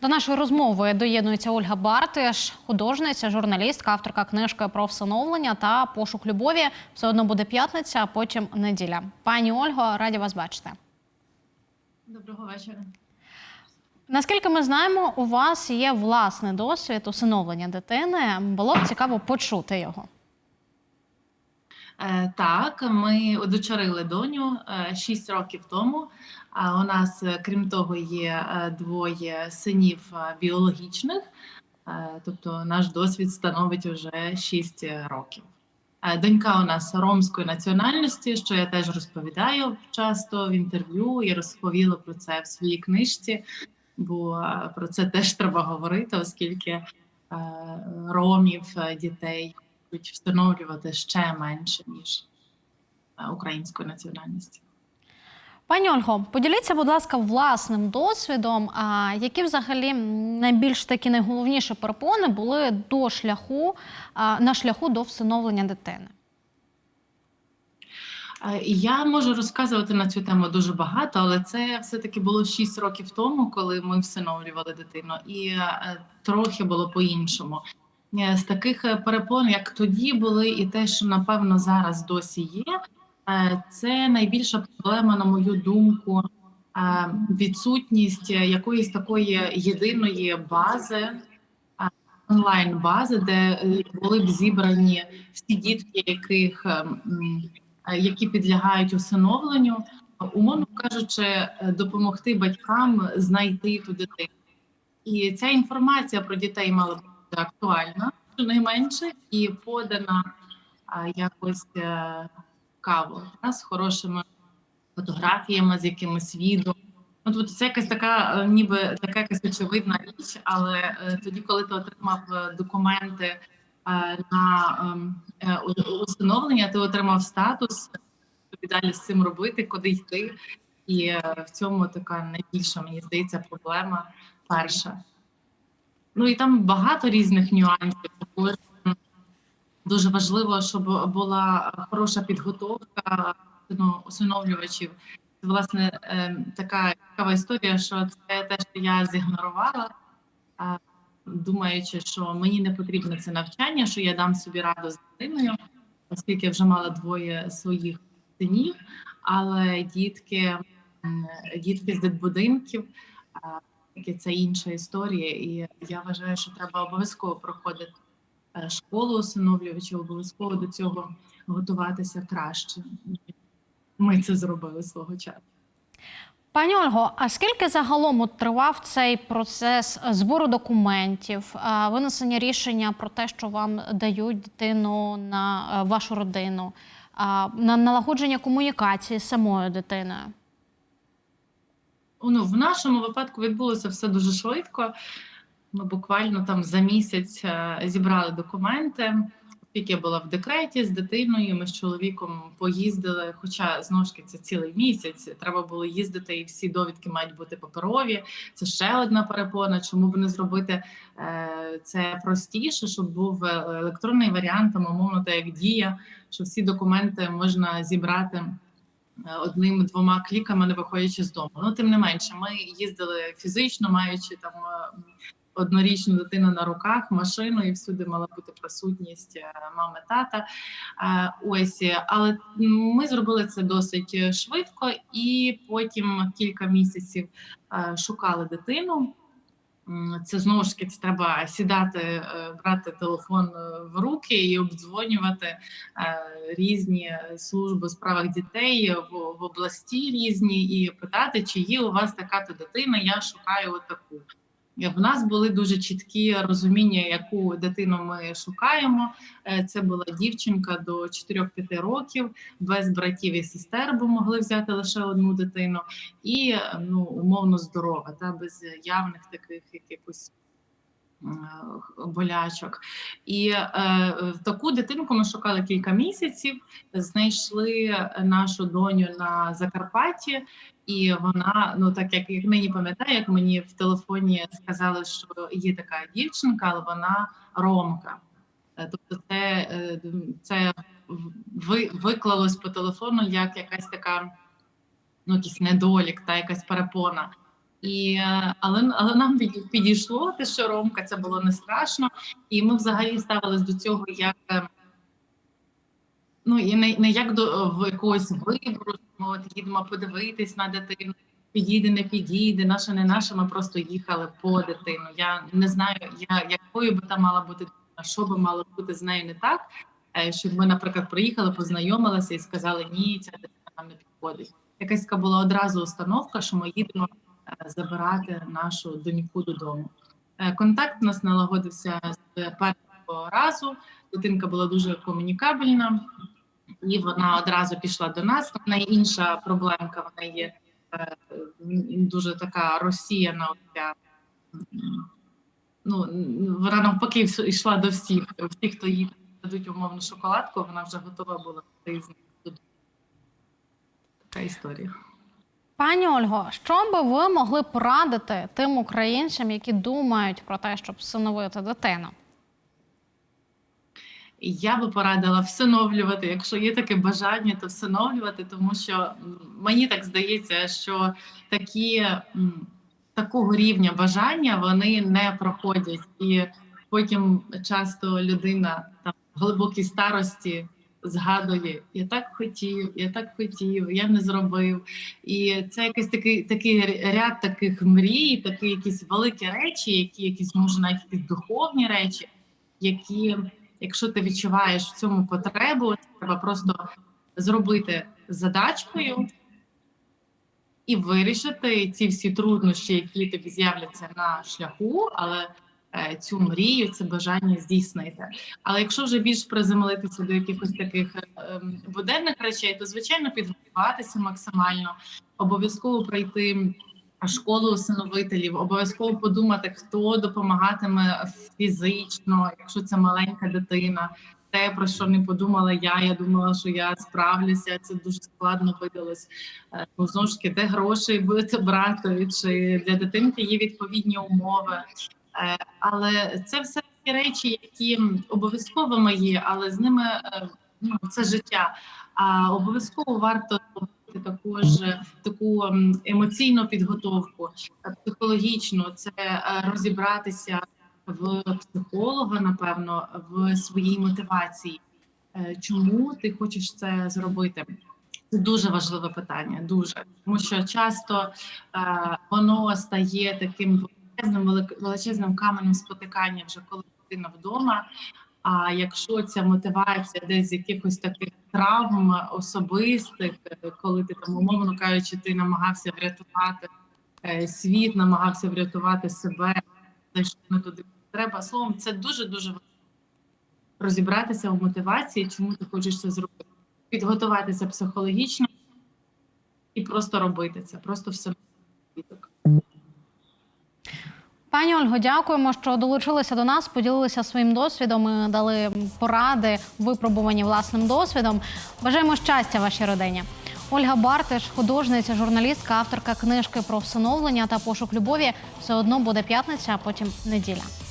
До нашої розмови доєднується Ольга Бартиш, художниця, журналістка, авторка книжки про всиновлення та пошук любові. Все одно буде п'ятниця, а потім неділя. Пані Ольго, раді вас бачити. Доброго вечора. Наскільки ми знаємо, у вас є власний досвід усиновлення дитини. Було б цікаво почути його. Е, Так, ми удочерили доню 6 років тому. А У нас, е, крім того, є е, двоє синів е, біологічних, Е, тобто наш досвід становить вже 6 років. Е, Донька у нас ромської національності, що я теж розповідаю часто в інтерв'ю і розповіла про це в своїй книжці, бо е, про це теж треба говорити, оскільки е, ромів, е, дітей будуть встановлювати ще менше, ніж е, української національності. Пані Ольго, поділіться, будь ласка, власним досвідом. А які взагалі найбільш такі найголовніші перепони були до шляху на шляху до всиновлення дитини? Е, Я можу розказувати на цю тему дуже багато, але це все-таки було 6 років тому, коли ми всиновлювали дитину, і е, трохи було по-іншому. Е, З таких е, перепон, як тоді були, і те, що напевно зараз досі є, е, це найбільша проблема, на мою думку, відсутність якоїсь такої єдиної бази, е, онлайн-бази, де були б зібрані всі дітки, яких які підлягають усиновленню, умовно кажучи, допомогти батькам знайти ту дитину. І ця інформація про дітей мала бути актуальна, щонайменше, і подана а, якось е, цікаво, та, з хорошими фотографіями, з якимось відео. Ну, тобто це якась така, е, ніби така якась очевидна річ, але е, тоді, коли ти отримав документи на ем, у- усиновлення, ти отримав статус, тобі далі з цим робити, куди йти. І в цьому така найбільша, мені здається, проблема перша. Ну і там багато різних нюансів. Дуже важливо, щоб була хороша підготовка ну, усиновлювачів. Це, власне, е, така цікава історія, що це те, що я зігнорувала, а, думаючи, що мені не потрібно це навчання, що я дам собі раду з дитиною, оскільки я вже мала двоє своїх синів, але дітки, дітки з дитбудинків, таки це інша історія, і я вважаю, що треба обов'язково проходити е, школу усиновлювачів, обов'язково до цього готуватися краще. Ми це зробили свого часу. Пані Ольго, а скільки загалом от тривав цей процес збору документів, е, винесення рішення про те, що вам дають дитину на е, вашу родину, на налагодження комунікації з самою дитиною? Ну, в нашому випадку відбулося все дуже швидко. Ми буквально там за місяць е, зібрали документи. Оскільки я була в декреті з дитиною, ми з чоловіком поїздили. Хоча знову ж таки це цілий місяць. Треба було їздити, і всі довідки мають бути паперові. Це ще одна перепона. Чому б не зробити е, це простіше, щоб був е, електронний варіант, там, умовно, так як дія, що всі документи можна зібрати одним-двома кліками, не виходячи з дому. Ну, тим не менше, ми їздили фізично, маючи там е, однорічну дитину на руках, машину, і всюди мала бути присутність е, мами, тата. Е, Ось, е, але ми зробили це досить е, швидко, і потім кілька місяців е, шукали дитину. Це знову ж таки це треба сідати, е, брати телефон е, в руки і обдзвонювати е, різні служби у справах дітей в, в області різні і питати, чи є у вас така то дитина, я шукаю таку. В нас були дуже чіткі розуміння, яку дитину ми шукаємо. Е, Це була дівчинка до 4-5 років, без братів і сестер, бо могли взяти лише одну дитину, і ну умовно здорова, та без явних таких якихось болячок. І е, таку дитинку ми шукали кілька місяців, знайшли нашу доню на Закарпатті, і вона, ну так як, як нині пам'ятаю, як мені в телефоні сказали, що є така дівчинка, але вона ромка. Е, Тобто, це, е, це ви, виклалось по телефону як якась така, ну, якийсь недолік та якась перепона. І, е, але, але нам підійшло те, що Ромка, це було не страшно. І ми взагалі ставились до цього як е, ну і не, не як до в якогось вибору, ми от їдемо подивитись на дитину. Підійде, не підійде, наша, не наша. Ми просто їхали по дитину. Я не знаю, я якою би там мала бути дитина, що би мало бути з нею не так, е, щоб ми, наприклад, приїхали, познайомилися і сказали, ні, ця дитина нам не підходить. Якась була одразу установка, що ми їдемо забирати нашу доньку додому. Е, Контакт у нас налагодився з першого разу. Дитинка була дуже комунікабельна, і вона одразу пішла до нас. В неї інша проблемка, в неї є е, дуже така розсіяна. Ну, вона навпаки йшла до всіх. Всі, хто їй дадуть умовну шоколадку, вона вже готова була з. Така історія. Пані Ольго, що би ви могли порадити тим українцям, які думають про те, щоб всиновити дитину? Я би порадила всиновлювати, якщо є таке бажання, то всиновлювати, тому що мені так здається, що такі такого рівня бажання вони не проходять, і потім часто людина там в глибокій старості згадує: я так хотів, я так хотів, я не зробив. І це якийсь такий такий ряд таких мрій, такі якісь великі речі, які якісь може навіть якісь духовні речі, які якщо ти відчуваєш в цьому потребу, треба просто зробити задачкою і вирішити ці всі труднощі, які тобі з'являться на шляху, але цю мрію, це бажання здійснити. Але якщо вже більш приземлитися до якихось таких е, ем, буденних речей, то звичайно підготуватися максимально, обов'язково пройти школу усиновителів, обов'язково подумати, хто допомагатиме фізично, якщо це маленька дитина. Те, про що не подумала я. Я думала, що я справлюся. Це дуже складно видалось. Е, Ну, знову ж таки, де гроші будете брати, чи для дитинки є відповідні умови. Е, Але це все такі речі, які обов'язковими є, але з ними е, ну, це життя. А обов'язково варто робити також е, таку емоційну підготовку, психологічну, це розібратися в психолога, напевно, в своїй мотивації. Чому ти хочеш це зробити? Це дуже важливе питання, дуже тому що часто е, воно стає таким величезним, величезним каменем спотикання, вже коли дитина вдома. А якщо ця мотивація десь з якихось таких травм особистих, коли ти там, умовно кажучи, ти намагався врятувати е, світ, намагався врятувати себе, зайшов не туди треба. Словом, це дуже дуже важливо розібратися в мотивації, чому ти хочеш це зробити, підготуватися психологічно і просто робити це, просто все. Пані Ольго, дякуємо, що долучилися до нас, поділилися своїм досвідом, і дали поради, випробувані власним досвідом. Бажаємо щастя вашій родині. Ольга Бартиш, художниця, журналістка, авторка книжки про всиновлення та пошук любові. Все одно буде п'ятниця, а потім неділя.